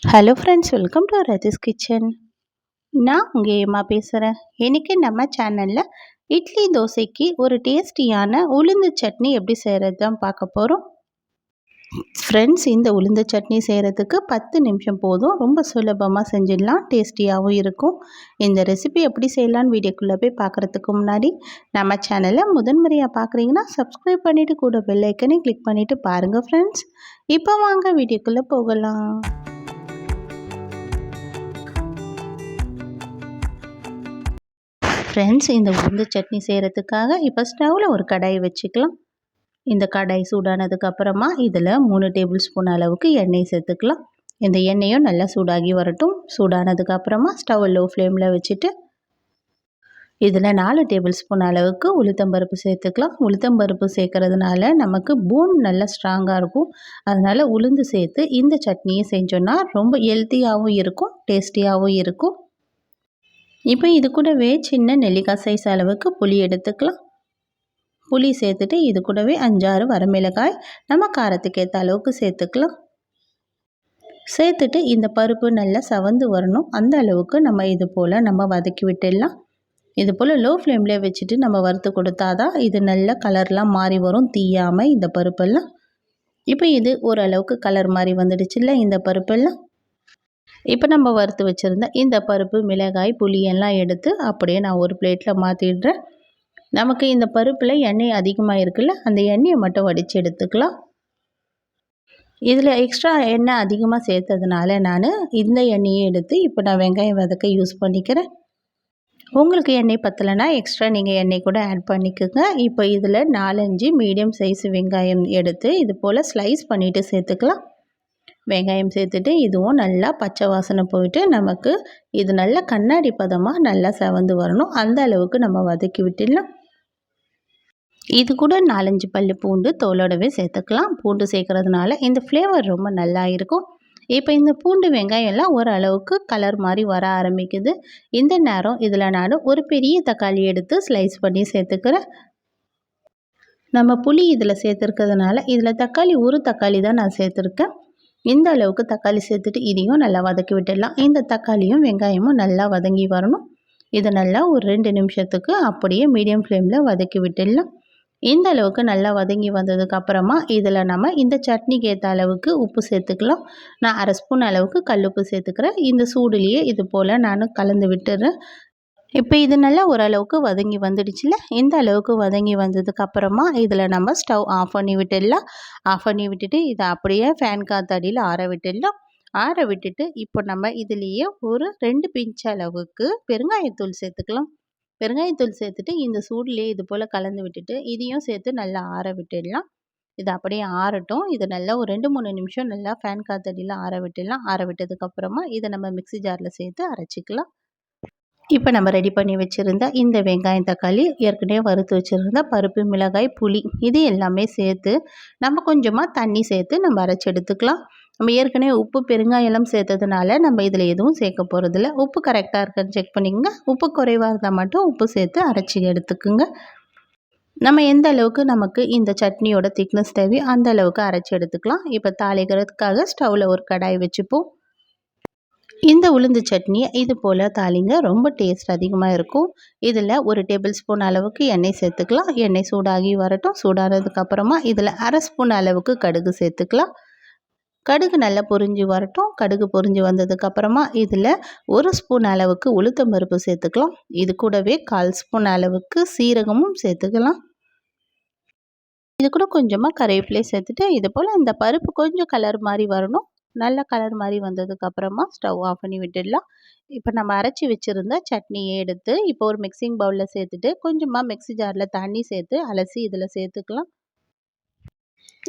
Hello friends welcome to Raji's kitchen நான் உங்கள் ஏமா பேசுகிறேன் இன்றைக்கி நம்ம சேனலில் இட்லி தோசைக்கு ஒரு டேஸ்டியான உளுந்து சட்னி எப்படி செய்கிறது தான் பார்க்க போகிறோம் ஃப்ரெண்ட்ஸ் இந்த உளுந்து சட்னி செய்கிறதுக்கு பத்து நிமிஷம் போதும். ரொம்ப சுலபமாக செஞ்சிடலாம். டேஸ்டியாகவும் இருக்கும். இந்த ரெசிபி எப்படி செய்யலான்னு வீடியோக்குள்ளே போய் பார்க்குறதுக்கு முன்னாடி நம்ம சேனலை முதன்முறையாக பார்க்குறீங்கன்னா சப்ஸ்கிரைப் பண்ணிவிட்டு கூட பெல் கிளிக் பண்ணிவிட்டு பாருங்கள் ஃப்ரெண்ட்ஸ் இப்போ வாங்க வீடியோக்குள்ளே போகலாம். ஃப்ரெண்ட்ஸ் இந்த உளுந்து சட்னி செய்கிறதுக்காக இப்போ ஸ்டவ்வில் ஒரு கடாய் வச்சுக்கலாம். இந்த கடாய் சூடானதுக்கு அப்புறமா இதில் மூணு டேபிள் ஸ்பூன் அளவுக்கு எண்ணெய் சேர்த்துக்கலாம். இந்த எண்ணெயும் நல்லா சூடாகி வரட்டும். சூடானதுக்கு அப்புறமா ஸ்டவ் லோ ஃப்ளேமில் வச்சுட்டு இதில் நாலு டேபிள் ஸ்பூன் அளவுக்கு உளுத்தம்பருப்பு சேர்த்துக்கலாம். உளுத்தம்பருப்பு சேர்க்கறதுனால நமக்கு போன் நல்லா ஸ்ட்ராங்காக இருக்கும். அதனால் உளுந்து சேர்த்து இந்த சட்னியை செஞ்சோன்னா ரொம்ப ஹெல்த்தியாகவும் இருக்கும் டேஸ்டியாகவும் இருக்கும். இப்போ இது கூடவே சின்ன நெல்லிக்காய் சைஸ் அளவுக்கு புளி எடுத்துக்கலாம். புளி சேர்த்துட்டு இது கூடவே அஞ்சாறு வரமிளகாய் நம்ம காரத்துக்கு ஏற்ற அளவுக்கு சேர்த்துக்கலாம். சேர்த்துட்டு இந்த பருப்பு நல்லா சவந்து வரணும். அந்த அளவுக்கு நம்ம இது போல் நம்ம வதக்கி விட்டுடலாம். இது போல் லோ ஃப்ளேம்லேயே வச்சுட்டு நம்ம வறுத்து கொடுத்தா தான் இது நல்ல கலர்லாம் மாறி வரும் தீயாமல் இந்த பருப்பெல்லாம். இப்போ இது ஓரளவுக்கு கலர் மாதிரி வந்துடுச்சுல்ல இந்த பருப்பெல்லாம்? இப்போ நம்ம வறுத்து வச்சுருந்த இந்த பருப்பு மிளகாய் புளியெல்லாம் எடுத்து அப்படியே நான் ஒரு பிளேட்டில் மாற்றிடுறேன் நமக்கு இந்த பருப்பில் எண்ணெய் அதிகமாக இருக்குல்ல அந்த எண்ணெயை மட்டும் வடித்து எடுத்துக்கலாம். இதில் எக்ஸ்ட்ரா எண்ணெய் அதிகமாக சேர்த்ததுனால நான் இந்த எண்ணெயை எடுத்து இப்போ நான் வெங்காயம் வதக்க யூஸ் பண்ணிக்கிறேன். உங்களுக்கு எண்ணெய் பத்தலைன்னா எக்ஸ்ட்ரா நீங்கள் எண்ணெய் கூட ஆட் பண்ணிக்கோங்க. இப்போ இதில் நாலஞ்சு மீடியம் சைஸ் வெங்காயம் எடுத்து இது போல் ஸ்லைஸ் பண்ணிவிட்டு சேர்த்துக்கலாம். வெங்காயம் சேர்த்துட்டு இதுவும் நல்லா பச்சை வாசனை போயிட்டு நமக்கு இது நல்லா கண்ணாடி பதமாக நல்லா செவந்து வரணும். அந்த அளவுக்கு நம்ம வதக்கி விட்டுடலாம். இது கூட நாலஞ்சு பல் பூண்டு தோலோடவே சேர்த்துக்கலாம். பூண்டு சேர்க்குறதுனால இந்த ஃப்ளேவர் ரொம்ப நல்லா இருக்கும். இப்போ இந்த பூண்டு வெங்காயம்லாம் ஓரளவுக்கு கலர் மாதிரி வர ஆரம்பிக்குது. இந்த நேரம் இதில் நான் ஒரு பெரிய தக்காளி எடுத்து ஸ்லைஸ் பண்ணி சேர்த்துக்கிறேன். நம்ம புளி இதில் சேர்த்துருக்கிறதுனால இதில் தக்காளி ஒரு தக்காளி தான் நான் சேர்த்துருக்கேன். இந்த அளவுக்கு தக்காளி சேர்த்துட்டு இதையும் நல்லா வதக்கி விட்டுடலாம். இந்த தக்காளியும் வெங்காயமும் நல்லா வதங்கி வரணும். இது நல்லா ஒரு ரெண்டு நிமிஷத்துக்கு அப்படியே மீடியம் ஃப்ளேமில் வதக்கி விட்டுடலாம். இந்த அளவுக்கு நல்லா வதங்கி வந்ததுக்கு அப்புறமா இதில் நம்ம இந்த சட்னிக்கு ஏற்ற அளவுக்கு உப்பு சேர்த்துக்கலாம். நான் அரை ஸ்பூன் அளவுக்கு கல் உப்பு சேர்த்துக்கிறேன். இந்த சூடுலேயே இது போல் நான் கலந்து விட்டுறேன். இப்போ இது நல்லா ஓரளவுக்கு வதங்கி வந்துடுச்சுல? இந்த அளவுக்கு வதங்கி வந்ததுக்கப்புறமா இதில் நம்ம ஸ்டவ் ஆஃப் பண்ணி விட்டுடலாம். ஆஃப் பண்ணி விட்டுட்டு இதை அப்படியே ஃபேன் காத்தடியில் ஆற விட்டுடலாம். ஆற விட்டுட்டு இப்போ நம்ம இதுலேயே ஒரு ரெண்டு பிஞ்ச் அளவுக்கு பெருங்காயத்தூள் சேர்த்துக்கலாம். பெருங்காயத்தூள் சேர்த்துட்டு இந்த சூடுலேயே இது போல் கலந்து விட்டுட்டு இதையும் சேர்த்து நல்லா ஆற விட்டுடலாம். இது அப்படியே ஆறட்டும். இது நல்லா ஒரு ரெண்டு மூணு நிமிஷம் நல்லா ஃபேன் காத்தடியில் ஆற விட்டுடலாம். ஆற விட்டதுக்கப்புறமா இதை நம்ம மிக்சி ஜாரில் சேர்த்து அரைச்சிக்கலாம். இப்போ நம்ம ரெடி பண்ணி வச்சுருந்த இந்த வெங்காயம் தக்காளி ஏற்கனவே வறுத்து வச்சுருந்த பருப்பு மிளகாய் புளி இது எல்லாமே சேர்த்து நம்ம கொஞ்சமாக தண்ணி சேர்த்து நம்ம அரைச்சி எடுத்துக்கலாம். நம்ம ஏற்கனவே உப்பு பெருங்காயெல்லாம் சேர்த்ததுனால நம்ம இதில் எதுவும் சேர்க்க போகிறதில்ல உப்பு கரெக்டாக இருக்கான்னு செக் பண்ணிக்கோங்க. உப்பு குறைவாக இருந்தால் மட்டும் உப்பு சேர்த்து அரைச்சி எடுத்துக்குங்க. நம்ம எந்த அளவுக்கு நமக்கு இந்த சட்னியோட திக்னஸ் தேவையோ அந்த அளவுக்கு அரைச்சி எடுத்துக்கலாம். இப்போ தாளிக்கிறதுக்காக ஸ்டவ்வில் ஒரு கடாய் வச்சுப்போம். இந்த உளுந்து சட்னி இது போல் தாளிங்க ரொம்ப டேஸ்ட் அதிகமாக இருக்கும். இதில் ஒரு டேபிள் ஸ்பூன் அளவுக்கு எண்ணெய் சேர்த்துக்கலாம். எண்ணெய் சூடாகி வரட்டும். சூடானதுக்கப்புறமா இதில் அரை ஸ்பூன் அளவுக்கு கடுகு சேர்த்துக்கலாம். கடுகு நல்லா பொரிஞ்சு வரட்டும். கடுகு பொரிஞ்சு வந்ததுக்கப்புறமா இதில் ஒரு ஸ்பூன் அளவுக்கு உளுத்தம் பருப்பு சேர்த்துக்கலாம். இது கூடவே கால் ஸ்பூன் அளவுக்கு சீரகமும் சேர்த்துக்கலாம். இது கூட கொஞ்சமாக கருவேப்பிலையை சேர்த்துட்டு இது போல் இந்த பருப்பு கொஞ்சம் கலர் மாதிரி வரணும். நல்ல கலர் மாதிரி வந்ததுக்கப்புறமா ஸ்டவ் ஆஃப் பண்ணி விட்டுடலாம். இப்போ நம்ம அரைச்சி வச்சுருந்த சட்னியை எடுத்து இப்போ ஒரு மிக்சிங் பவுலில் சேர்த்துட்டு கொஞ்சமாக மிக்சி ஜாரில் தண்ணி சேர்த்து அலசி இதில் சேர்த்துக்கலாம்.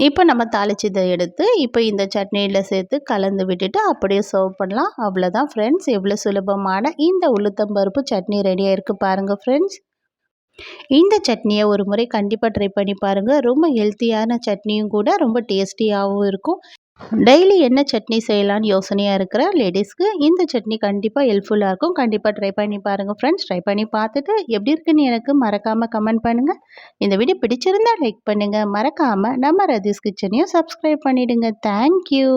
இப்போ நம்ம தாளிச்சதை எடுத்து இப்போ இந்த சட்னியில் சேர்த்து கலந்து விட்டுட்டு அப்படியே சர்வ் பண்ணலாம். அவ்வளோதான் ஃப்ரெண்ட்ஸ் எவ்வளோ சுலபமான இந்த உளுத்தம்பருப்பு சட்னி ரெடியாக இருக்குது பாருங்கள் ஃப்ரெண்ட்ஸ் இந்த சட்னியை ஒரு முறை கண்டிப்பாக ட்ரை பண்ணி பாருங்கள் ரொம்ப ஹெல்த்தியான சட்னியும் கூட ரொம்ப டேஸ்டியாகவும் இருக்கும். டெய்லி என்ன சட்னி செய்யலான்னு யோசனையாக இருக்கிற லேடிஸ்க்கு இந்த சட்னி கண்டிப்பாக ஹெல்ப்ஃபுல்லாக இருக்கும். கண்டிப்பாக ட்ரை பண்ணி பாருங்கள் ஃப்ரெண்ட்ஸ் ட்ரை பண்ணி பார்த்துட்டு எப்படி இருக்குன்னு எனக்கு மறக்காமல் கமெண்ட் பண்ணுங்கள் இந்த வீடியோ பிடிச்சிருந்தால் லைக் பண்ணுங்கள் மறக்காமல் நம்ம ரதீஸ் கிச்சனையும் சப்ஸ்கிரைப் பண்ணிவிடுங்க தேங்க்யூ